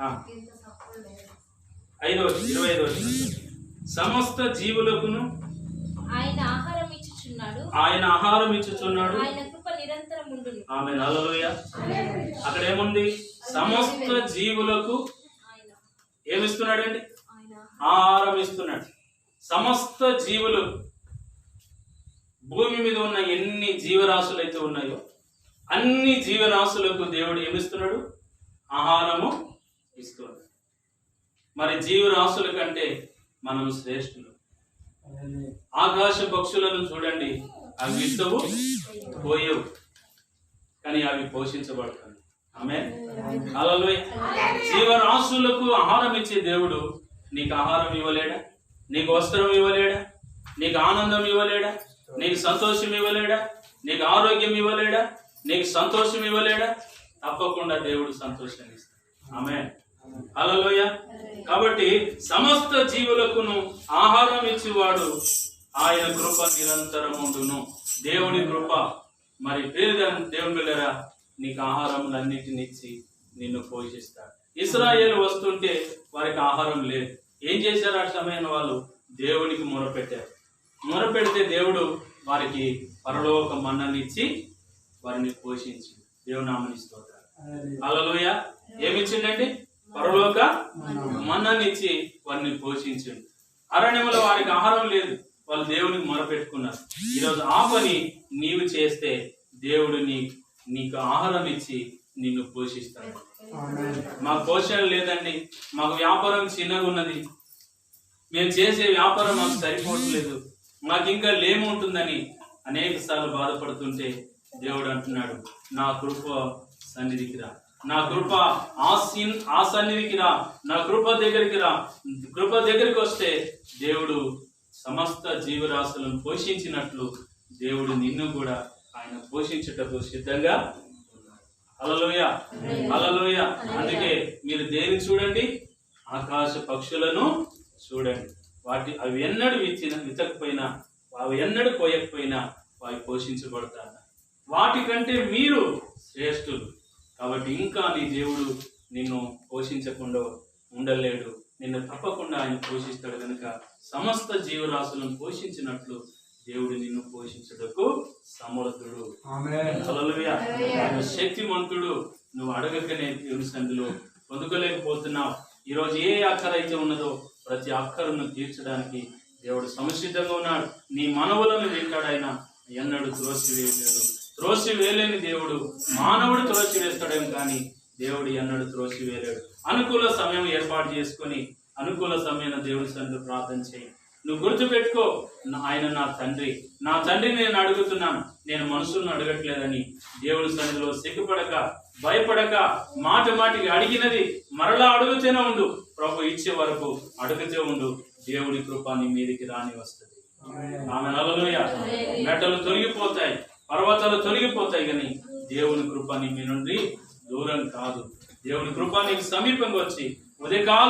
ఆ. ఐదో ఇరవై ఐదో. సమస్త జీవులకును ఆయన ఆహారం ఇచ్చుచున్నాడు. ఆయన ఆహారం ఇచ్చుచున్నాడు. ఆయన కృప నిరంతరం ఉండును. ఆమె నలలోయ అక్కడ ఏముంది? సమస్త జీవులకు ఆయన. ఏమిస్తున్నాడండి? ఆయన ఆహారం. ఇస్తున్నాడు. సమస్త జీవులు భూమి మీద ఉన్న ఎన్ని జీవరాశులు అయితే ఉన్నాయో అన్ని జీవరాశులకు దేవుడు ఏమిస్తున్నాడు? ఆహారము మరి జీవరాశుల కంటే మనం శ్రేష్ఠులు. ఆకాశ పక్షులను చూడండి అవి విత్తవు పోయవు కానీ అవి పోషించబడతాయి. ఆమె అలలోయ జీవరాశులకు ఆహారం ఇచ్చే దేవుడు నీకు ఆహారం ఇవ్వలేడా? నీకు వస్త్రం ఇవ్వలేడా? నీకు ఆనందం ఇవ్వలేడా? నీకు సంతోషం ఇవ్వలేడా? నీకు ఆరోగ్యం ఇవ్వలేడా? నీకు సంతోషం ఇవ్వలేడా? తప్పకుండా దేవుడు సంతోషాన్ని ఇస్తాడు. ఆమె అలలోయ కాబట్టి సమస్త జీవులకును ఆహారం ఇచ్చేవాడు ఆయన కృప నిరంతరం ఉండును. దేవుని కృప. మరి పేరు దేవుని బిళ్ళరా నీకు ఆహారములన్నిటిని ఇచ్చి నిన్ను పోషిస్తాడు ఇస్రాయేల్ వస్తుంటే వారికి ఆహారం లేదు. ఏం చేశారు ఆ సమయంలో వాళ్ళు? దేవునికి మొరపెట్టారు. మొరపెడితే దేవుడు వారికి పరలోక మన్ననిచ్చి వారిని పోషించి దేవుని నామని స్తోత్రాలు అలలోయ ఏమిచ్చిండండి? పరలోక మన్ననిచ్చి వారిని పోషించిండు. అరణ్యంలో వారికి ఆహారం లేదు. వాళ్ళు దేవునికి మొరపెట్టుకున్నారు. ఈరోజు ఆ పని నీవు చేస్తే దేవుడు నీ నీకు ఆహారం ఇచ్చి నిన్ను పోషిస్తాడు. మాకు పోషణ లేదండి. మాకు వ్యాపారం చిన్నగా ఉన్నది. మేము చేసే వ్యాపారం మాకు సరిపోవట్లేదు. మాకు ఇంకా లేముంటుందని అనేక సార్లు బాధపడుతుంటే దేవుడు అంటున్నాడు నా కృప సన్నిధికి రా. నా కృప ఆ సీన్ ఆ సన్నిధికి రా నా కృప దగ్గరికి రా. కృప దగ్గరికి వస్తే దేవుడు సమస్త జీవరాశులను పోషించినట్లు దేవుడు నిన్ను కూడా ఆయన పోషించుటకు సిద్ధంగా. హల్లెలూయా. హల్లెలూయా. అందుకే మీరు దేని చూడండి ఆకాశ పక్షులను చూడండి. వాటి అవి ఎన్నడూ విచ్చిన వితకపోయినా అవి ఎన్నడూ పోయకపోయినా అవి పోషించబడతారు. వాటికంటే మీరు శ్రేష్ఠులు. కాబట్టి ఇంకా నీ దేవుడు నిన్ను పోషించకుండా ఉండలేడు. నిన్ను తప్పకుండా ఆయన పోషిస్తాడు కనుక సమస్త జీవరాశులను పోషించినట్లు దేవుడు నిన్ను పోషించుటకు సమర్థుడు. హల్లెలూయా. ఆయన శక్తిమంతుడు. నువ్వు అడగకనే దేవుని సంధిలో పొందుకోలేకపోతున్నావు. ఈరోజు ఏ అక్కర అయితే ఉన్నదో ప్రతి అక్కరను తీర్చడానికి దేవుడు సంసిద్ధంగా ఉన్నాడు. నీ మనవులను వింటాడు ఆయన ఎన్నడూ త్రోసి వేయలేడు త్రోసి వేయలేని దేవుడు. మానవుడు త్రోసి వేస్తాడేమో కానీ దేవుడు ఎన్నడూ త్రోసి వేయలేడు అనుకూల సమయం ఏర్పాటు చేసుకొని అనుకూల సమయం దేవుని సన్నిధిలో ప్రార్థన చేయి. నువ్వు గుర్తుపెట్టుకో నా- ఆయన నా తండ్రి. నా తండ్రిని నేను అడుగుతున్నాను. నేను మనుషులను అడగట్లేదని దేవుని సన్నిధిలో సిగ్గుపడక భయపడక మాట మాటికి అడిగినది మరలా అడుగుతూనే ఉండు. ప్రభు ఇచ్చే వరకు అడుగుతూ ఉండు. దేవుడి కృప నీ మీదికి రాని వస్తుంది ఆమె నలలోయ మెట్టలు తొలగిపోతాయి పర్వతాలు తొలగిపోతాయి కానీ దేవుని కృప నీ మీ నుండి దూరం కాదు. దేవుని కృప నీకు సమీపంగా వచ్చి ఉదయకాలం